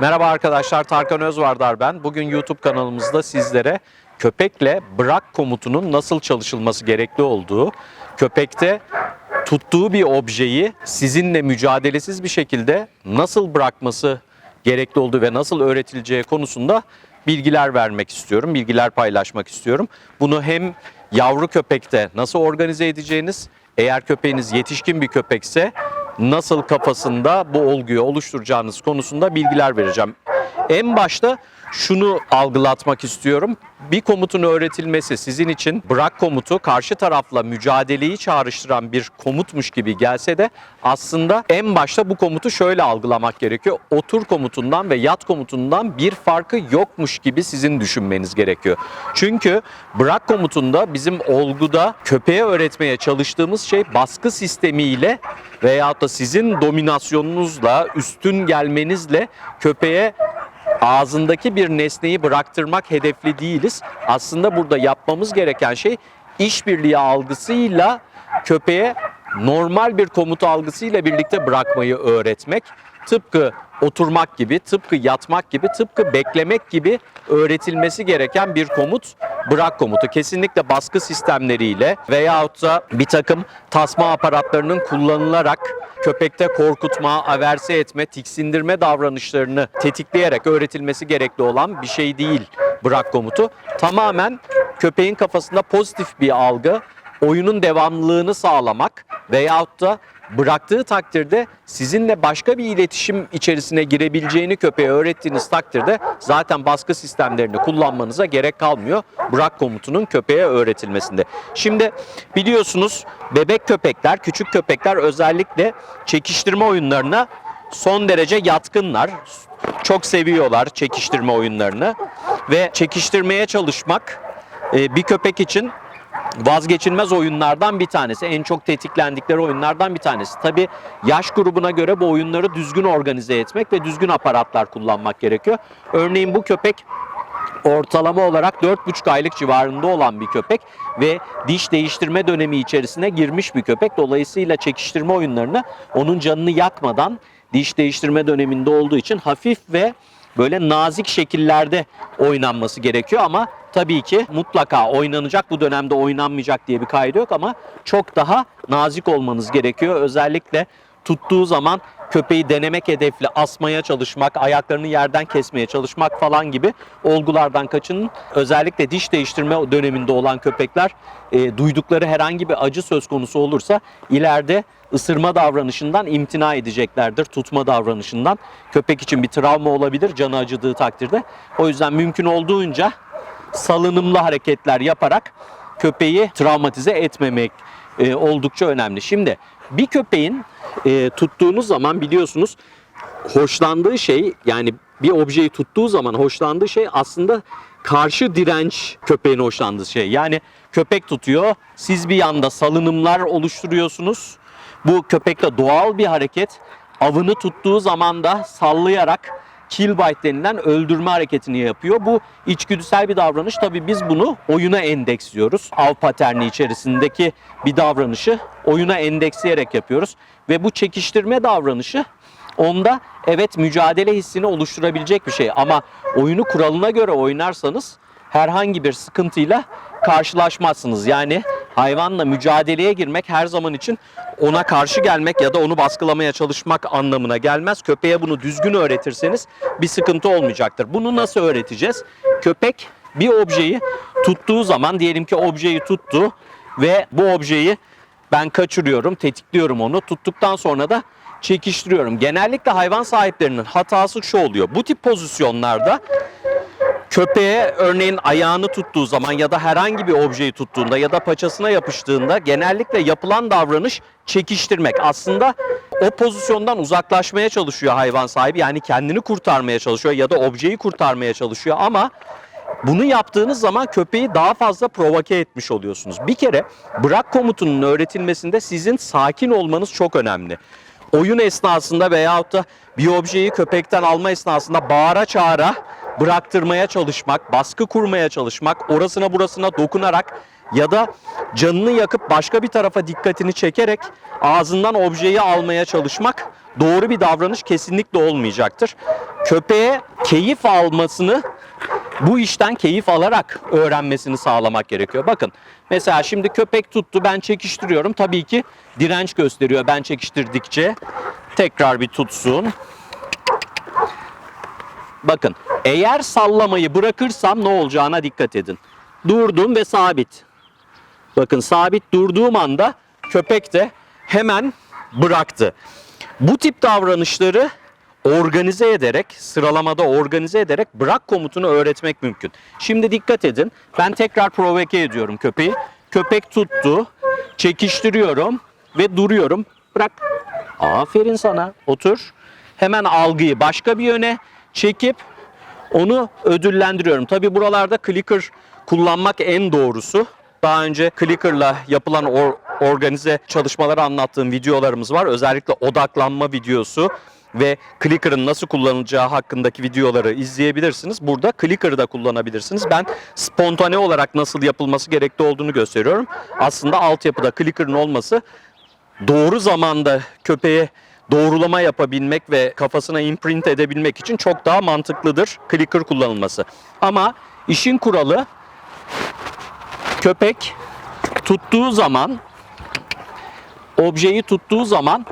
Merhaba arkadaşlar, Tarkan Özvardar ben. Bugün YouTube kanalımızda sizlere köpekle bırak komutunun nasıl çalışılması gerekli olduğu, köpekte tuttuğu bir objeyi sizinle mücadelesiz bir şekilde nasıl bırakması gerekli olduğu ve nasıl öğretileceği konusunda bilgiler vermek istiyorum, bilgiler paylaşmak istiyorum. Bunu hem yavru köpekte nasıl organize edeceğiniz, eğer köpeğiniz yetişkin bir köpekse nasıl kafasında bu olguyu oluşturacağınız konusunda bilgiler vereceğim. En başta şunu algılatmak istiyorum. Bir komutun öğretilmesi sizin için bırak komutu karşı tarafla mücadeleyi çağrıştıran bir komutmuş gibi gelse de aslında en başta bu komutu şöyle algılamak gerekiyor. Otur komutundan ve yat komutundan bir farkı yokmuş gibi sizin düşünmeniz gerekiyor. Çünkü bırak komutunda bizim olguda köpeğe öğretmeye çalıştığımız şey baskı sistemiyle veyahut da sizin dominasyonunuzla, üstün gelmenizle köpeğe ağzındaki bir nesneyi bıraktırmak hedefli değiliz. Aslında burada yapmamız gereken şey işbirliği algısıyla köpeğe normal bir komut algısıyla birlikte bırakmayı öğretmek. Tıpkı oturmak gibi, tıpkı yatmak gibi, tıpkı beklemek gibi öğretilmesi gereken bir komut bırak komutu. Kesinlikle baskı sistemleriyle veyahut da bir takım tasma aparatlarının kullanılarak köpekte korkutma, averse etme, tiksindirme davranışlarını tetikleyerek öğretilmesi gerekli olan bir şey değil bırak komutu. Tamamen köpeğin kafasında pozitif bir algı, oyunun devamlılığını sağlamak veyahut da bıraktığı takdirde sizinle başka bir iletişim içerisine girebileceğini köpeğe öğrettiğiniz takdirde zaten baskı sistemlerini kullanmanıza gerek kalmıyor. Bırak komutunun köpeğe öğretilmesinde. Şimdi biliyorsunuz bebek köpekler, küçük köpekler özellikle çekiştirme oyunlarına son derece yatkınlar. Çok seviyorlar çekiştirme oyunlarını ve çekiştirmeye çalışmak e, bir köpek için vazgeçilmez oyunlardan bir tanesi. En çok tetiklendikleri oyunlardan bir tanesi. Tabi yaş grubuna göre bu oyunları düzgün organize etmek ve düzgün aparatlar kullanmak gerekiyor. Örneğin bu köpek ortalama olarak 4,5 aylık civarında olan bir köpek ve diş değiştirme dönemi içerisine girmiş bir köpek. Dolayısıyla çekiştirme oyunlarını onun canını yakmadan diş değiştirme döneminde olduğu için hafif ve böyle nazik şekillerde oynanması gerekiyor ama tabii ki mutlaka oynanacak bu dönemde oynanmayacak diye bir kaydı yok ama çok daha nazik olmanız gerekiyor. Özellikle tuttuğu zaman köpeği denemek hedefli asmaya çalışmak, ayaklarını yerden kesmeye çalışmak falan gibi olgulardan kaçının. Özellikle diş değiştirme döneminde olan köpekler e, duydukları herhangi bir acı söz konusu olursa ileride ısırma davranışından imtina edeceklerdir, tutma davranışından. Köpek için bir travma olabilir canı acıdığı takdirde. O yüzden mümkün olduğunca salınımlı hareketler yaparak köpeği travmatize etmemek e, oldukça önemli. Şimdi bir köpeğin e, tuttuğunuz zaman biliyorsunuz hoşlandığı şey yani bir objeyi tuttuğu zaman hoşlandığı şey aslında karşı direnç köpeğin hoşlandığı şey. Yani köpek tutuyor, siz bir yanda salınımlar oluşturuyorsunuz. Bu köpekte doğal bir hareket. Avını tuttuğu zaman da sallayarak kill bite denilen öldürme hareketini yapıyor. Bu içgüdüsel bir davranış. Tabii biz bunu oyuna endeksliyoruz. Av paterni içerisindeki bir davranışı oyuna endeksleyerek yapıyoruz. Ve bu çekiştirme davranışı onda evet mücadele hissini oluşturabilecek bir şey. Ama oyunu kuralına göre oynarsanız herhangi bir sıkıntıyla karşılaşmazsınız. Yani hayvanla mücadeleye girmek her zaman için ona karşı gelmek ya da onu baskılamaya çalışmak anlamına gelmez. Köpeğe bunu düzgün öğretirseniz bir sıkıntı olmayacaktır. Bunu nasıl öğreteceğiz? Köpek bir objeyi tuttuğu zaman diyelim ki objeyi tuttu ve bu objeyi ben kaçırıyorum, tetikliyorum onu. Tuttuktan sonra da çekiştiriyorum. Genellikle hayvan sahiplerinin hatası şu oluyor. Bu tip pozisyonlarda köpeğe örneğin ayağını tuttuğu zaman ya da herhangi bir objeyi tuttuğunda ya da paçasına yapıştığında genellikle yapılan davranış çekiştirmek. Aslında o pozisyondan uzaklaşmaya çalışıyor hayvan sahibi. Yani kendini kurtarmaya çalışıyor ya da objeyi kurtarmaya çalışıyor ama bunu yaptığınız zaman köpeği daha fazla provoke etmiş oluyorsunuz. Bir kere bırak komutunun öğretilmesinde sizin sakin olmanız çok önemli. Oyun esnasında veyahut da bir objeyi köpekten alma esnasında bağıra çağıra bıraktırmaya çalışmak, baskı kurmaya çalışmak, orasına burasına dokunarak ya da canını yakıp başka bir tarafa dikkatini çekerek ağzından objeyi almaya çalışmak doğru bir davranış kesinlikle olmayacaktır. Köpeğe keyif almasını bu işten keyif alarak öğrenmesini sağlamak gerekiyor. Bakın mesela şimdi köpek tuttu ben çekiştiriyorum. Tabii ki direnç gösteriyor ben çekiştirdikçe. Tekrar bir tutsun. Bakın eğer sallamayı bırakırsam ne olacağına dikkat edin. Durdum ve sabit. Bakın sabit durduğum anda köpek de hemen bıraktı. Bu tip davranışları organize ederek, sıralamada organize ederek bırak komutunu öğretmek mümkün. Şimdi dikkat edin. Ben tekrar provoke ediyorum köpeği. Köpek tuttu. Çekiştiriyorum ve duruyorum. Bırak. Aferin sana. Otur. Hemen algıyı başka bir yöne çekip onu ödüllendiriyorum. Tabi buralarda clicker kullanmak en doğrusu. Daha önce clicker'la yapılan or- organize çalışmaları anlattığım videolarımız var. Özellikle odaklanma videosu ve clicker'ın nasıl kullanılacağı hakkındaki videoları izleyebilirsiniz. Burada clicker'ı da kullanabilirsiniz. Ben spontane olarak nasıl yapılması gerekli olduğunu gösteriyorum. Aslında altyapıda clicker'ın olması doğru zamanda köpeğe doğrulama yapabilmek ve kafasına imprint edebilmek için çok daha mantıklıdır clicker kullanılması. Ama işin kuralı köpek tuttuğu zaman objeyi tuttuğu zaman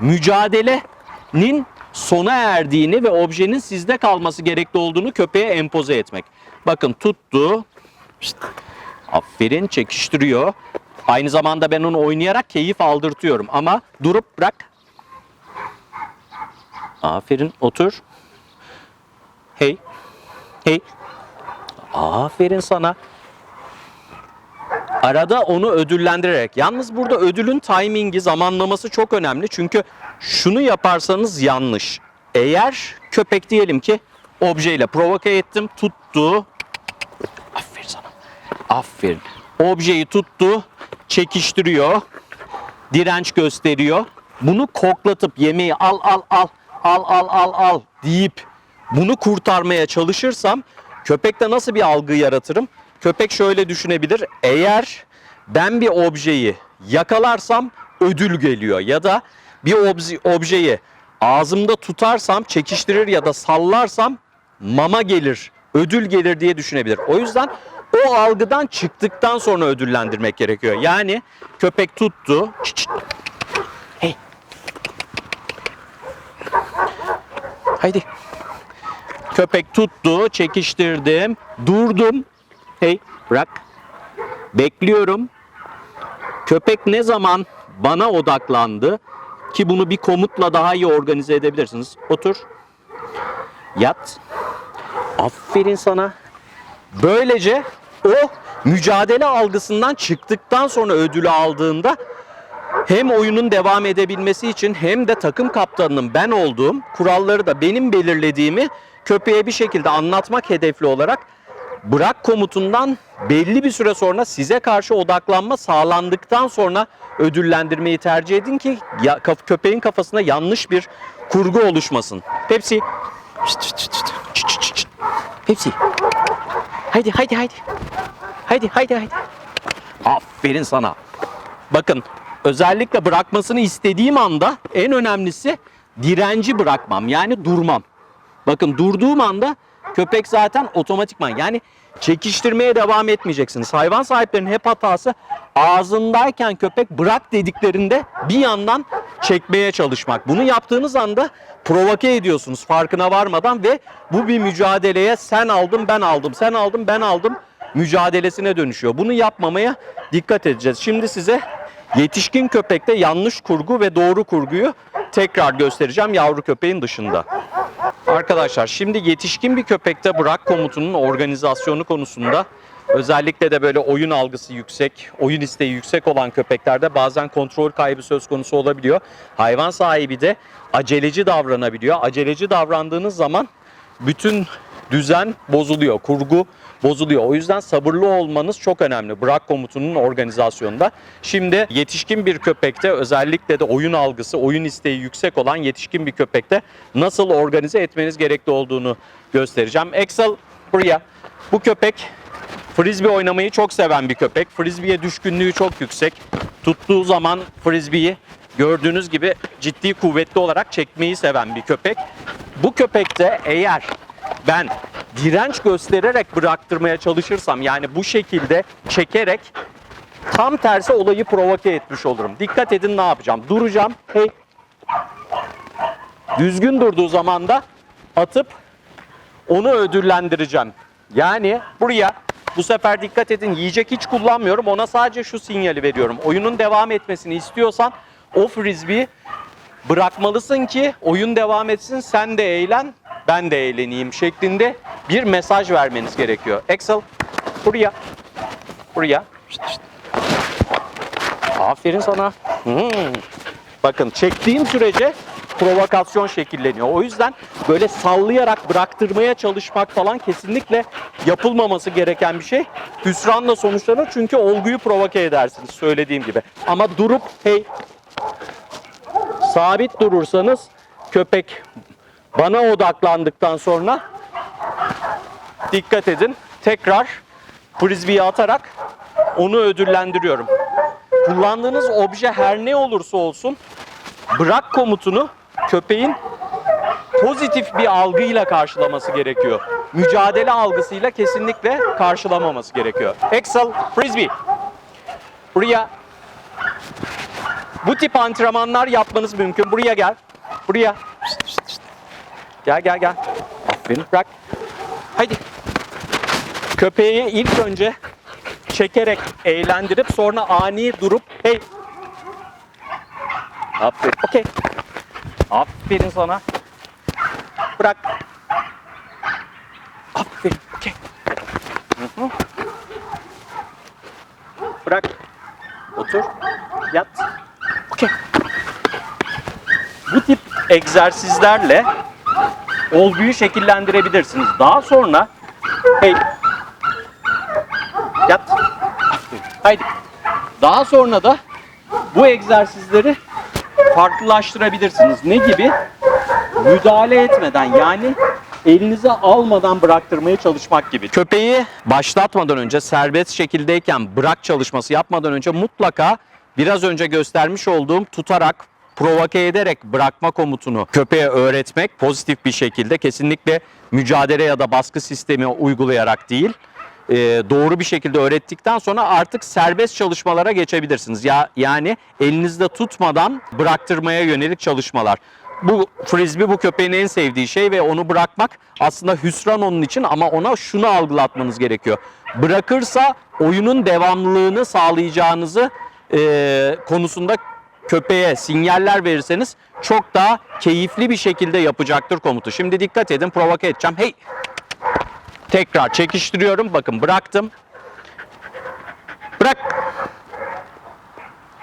mücadelenin sona erdiğini ve objenin sizde kalması gerekli olduğunu köpeğe empoze etmek. Bakın tuttu. Aferin çekiştiriyor. Aynı zamanda ben onu oynayarak keyif aldırtıyorum ama durup bırak. Aferin otur. Hey. Hey. Aferin sana. Arada onu ödüllendirerek. Yalnız burada ödülün timingi, zamanlaması çok önemli. Çünkü şunu yaparsanız yanlış. Eğer köpek diyelim ki objeyle provoke ettim, tuttu. Aferin sana. Aferin. Objeyi tuttu, çekiştiriyor. Direnç gösteriyor. Bunu koklatıp yemeği al al al al al al al deyip bunu kurtarmaya çalışırsam köpekte nasıl bir algı yaratırım? Köpek şöyle düşünebilir. Eğer ben bir objeyi yakalarsam ödül geliyor ya da bir obje, objeyi ağzımda tutarsam, çekiştirir ya da sallarsam mama gelir, ödül gelir diye düşünebilir. O yüzden o algıdan çıktıktan sonra ödüllendirmek gerekiyor. Yani köpek tuttu. Haydi. Köpek tuttu, çekiştirdim, durdum. Hey, bırak. Bekliyorum. Köpek ne zaman bana odaklandı ki bunu bir komutla daha iyi organize edebilirsiniz. Otur. Yat. Aferin sana. Böylece o mücadele algısından çıktıktan sonra ödülü aldığında hem oyunun devam edebilmesi için hem de takım kaptanının ben olduğum, kuralları da benim belirlediğimi köpeğe bir şekilde anlatmak hedefli olarak bırak komutundan belli bir süre sonra size karşı odaklanma sağlandıktan sonra ödüllendirmeyi tercih edin ki ya, köpeğin kafasında yanlış bir kurgu oluşmasın. Pepsi. Pepsi. Haydi haydi haydi. Haydi haydi haydi. Aferin sana. Bakın özellikle bırakmasını istediğim anda en önemlisi direnci bırakmam yani durmam. Bakın durduğum anda köpek zaten otomatikman yani çekiştirmeye devam etmeyeceksiniz. Hayvan sahiplerinin hep hatası ağzındayken köpek bırak dediklerinde bir yandan çekmeye çalışmak. Bunu yaptığınız anda provoke ediyorsunuz farkına varmadan ve bu bir mücadeleye sen aldım ben aldım sen aldım ben aldım mücadelesine dönüşüyor. Bunu yapmamaya dikkat edeceğiz. Şimdi size yetişkin köpekte yanlış kurgu ve doğru kurguyu tekrar göstereceğim yavru köpeğin dışında. Arkadaşlar şimdi yetişkin bir köpekte bırak komutunun organizasyonu konusunda özellikle de böyle oyun algısı yüksek, oyun isteği yüksek olan köpeklerde bazen kontrol kaybı söz konusu olabiliyor. Hayvan sahibi de aceleci davranabiliyor. Aceleci davrandığınız zaman bütün düzen bozuluyor, kurgu bozuluyor. O yüzden sabırlı olmanız çok önemli bırak komutunun organizasyonunda. Şimdi yetişkin bir köpekte özellikle de oyun algısı, oyun isteği yüksek olan yetişkin bir köpekte nasıl organize etmeniz gerekli olduğunu göstereceğim. Excel buraya. Bu köpek Frisbee oynamayı çok seven bir köpek. Frisbee'ye düşkünlüğü çok yüksek. Tuttuğu zaman frisbee'yi gördüğünüz gibi ciddi kuvvetli olarak çekmeyi seven bir köpek. Bu köpekte eğer ben direnç göstererek bıraktırmaya çalışırsam yani bu şekilde çekerek tam tersi olayı provoke etmiş olurum. Dikkat edin ne yapacağım. Duracağım. Hey. Düzgün durduğu zaman da atıp onu ödüllendireceğim. Yani buraya bu sefer dikkat edin yiyecek hiç kullanmıyorum. Ona sadece şu sinyali veriyorum. Oyunun devam etmesini istiyorsan o frisbee bırakmalısın ki oyun devam etsin. Sen de eğlen, ben de eğleneyim şeklinde bir mesaj vermeniz gerekiyor. Excel buraya. Buraya. Aferin sana. Hmm. Bakın çektiğim sürece provokasyon şekilleniyor. O yüzden böyle sallayarak bıraktırmaya çalışmak falan kesinlikle yapılmaması gereken bir şey. Hüsranla sonuçlanır çünkü olguyu provoke edersiniz söylediğim gibi. Ama durup hey sabit durursanız köpek bana odaklandıktan sonra dikkat edin tekrar frisbee'yi atarak onu ödüllendiriyorum. Kullandığınız obje her ne olursa olsun bırak komutunu köpeğin pozitif bir algıyla karşılaması gerekiyor. Mücadele algısıyla kesinlikle karşılamaması gerekiyor. Excel Frisbee. Buraya bu tip antrenmanlar yapmanız mümkün. Buraya gel. Buraya. Gel gel gel. Aferin. Bırak. Haydi. Köpeği ilk önce çekerek eğlendirip sonra ani durup hey. Aferin. Okey. Aferin sana. Bırak. Aferin. Okey. Bırak. Otur. Yat. Okey. Bu tip egzersizlerle olguyu şekillendirebilirsiniz. Daha sonra hey yat. Haydi. Daha sonra da bu egzersizleri farklılaştırabilirsiniz. Ne gibi? Müdahale etmeden yani elinize almadan bıraktırmaya çalışmak gibi. Köpeği başlatmadan önce serbest şekildeyken bırak çalışması yapmadan önce mutlaka biraz önce göstermiş olduğum tutarak provoke ederek bırakma komutunu köpeğe öğretmek pozitif bir şekilde kesinlikle mücadele ya da baskı sistemi uygulayarak değil e, doğru bir şekilde öğrettikten sonra artık serbest çalışmalara geçebilirsiniz. Ya yani elinizde tutmadan bıraktırmaya yönelik çalışmalar. Bu frisbee bu köpeğin en sevdiği şey ve onu bırakmak aslında hüsran onun için ama ona şunu algılatmanız gerekiyor. Bırakırsa oyunun devamlılığını sağlayacağınızı e, konusunda köpeğe sinyaller verirseniz çok daha keyifli bir şekilde yapacaktır komutu. Şimdi dikkat edin provoke edeceğim. Hey Tekrar çekiştiriyorum. Bakın bıraktım. Bırak.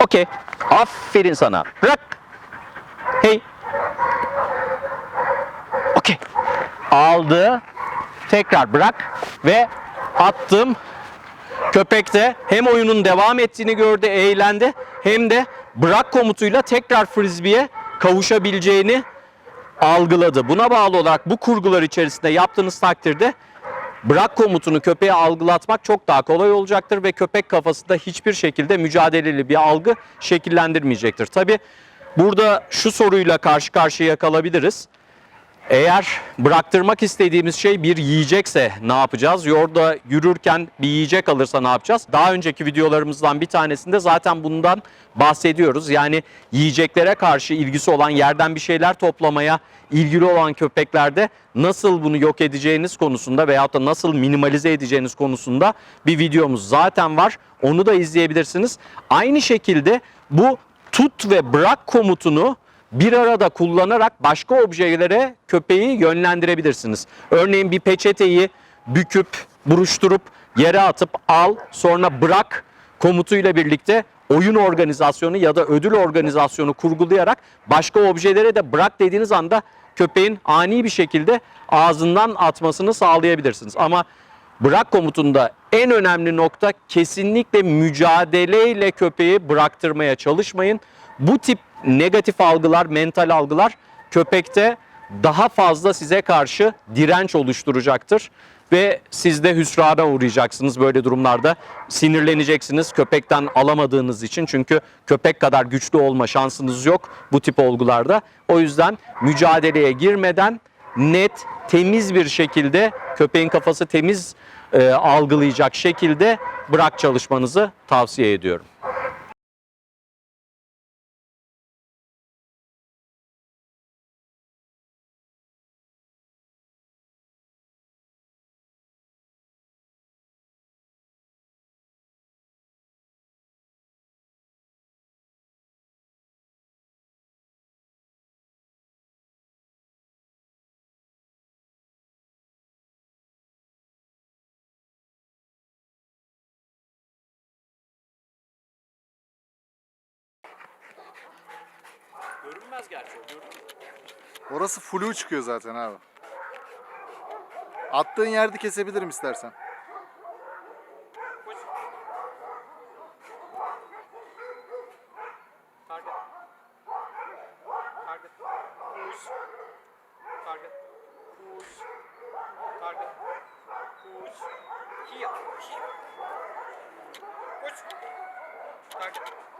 Okey. Aferin sana. Bırak. Hey. Okey. Aldı. Tekrar bırak. Ve attım. Köpek de hem oyunun devam ettiğini gördü, eğlendi. Hem de bırak komutuyla tekrar frisbee'ye kavuşabileceğini algıladı. Buna bağlı olarak bu kurgular içerisinde yaptığınız takdirde bırak komutunu köpeğe algılatmak çok daha kolay olacaktır ve köpek kafasında hiçbir şekilde mücadeleli bir algı şekillendirmeyecektir. Tabi burada şu soruyla karşı karşıya kalabiliriz. Eğer bıraktırmak istediğimiz şey bir yiyecekse ne yapacağız? Yolda yürürken bir yiyecek alırsa ne yapacağız? Daha önceki videolarımızdan bir tanesinde zaten bundan bahsediyoruz. Yani yiyeceklere karşı ilgisi olan yerden bir şeyler toplamaya ilgili olan köpeklerde nasıl bunu yok edeceğiniz konusunda veyahut da nasıl minimalize edeceğiniz konusunda bir videomuz zaten var. Onu da izleyebilirsiniz. Aynı şekilde bu tut ve bırak komutunu bir arada kullanarak başka objelere köpeği yönlendirebilirsiniz. Örneğin bir peçeteyi büküp, buruşturup yere atıp al sonra bırak komutuyla birlikte oyun organizasyonu ya da ödül organizasyonu kurgulayarak başka objelere de bırak dediğiniz anda köpeğin ani bir şekilde ağzından atmasını sağlayabilirsiniz. Ama bırak komutunda en önemli nokta kesinlikle mücadeleyle köpeği bıraktırmaya çalışmayın. Bu tip negatif algılar, mental algılar köpekte daha fazla size karşı direnç oluşturacaktır ve siz de hüsrana uğrayacaksınız böyle durumlarda. Sinirleneceksiniz köpekten alamadığınız için çünkü köpek kadar güçlü olma şansınız yok bu tip olgularda. O yüzden mücadeleye girmeden net, temiz bir şekilde köpeğin kafası temiz e, algılayacak şekilde bırak çalışmanızı tavsiye ediyorum. Görünmez gerçi o, Orası flu çıkıyor zaten abi. Attığın yerde kesebilirim istersen. Target. Target. Push. Target. Push. Target. Push. Here. Here. Push. Target.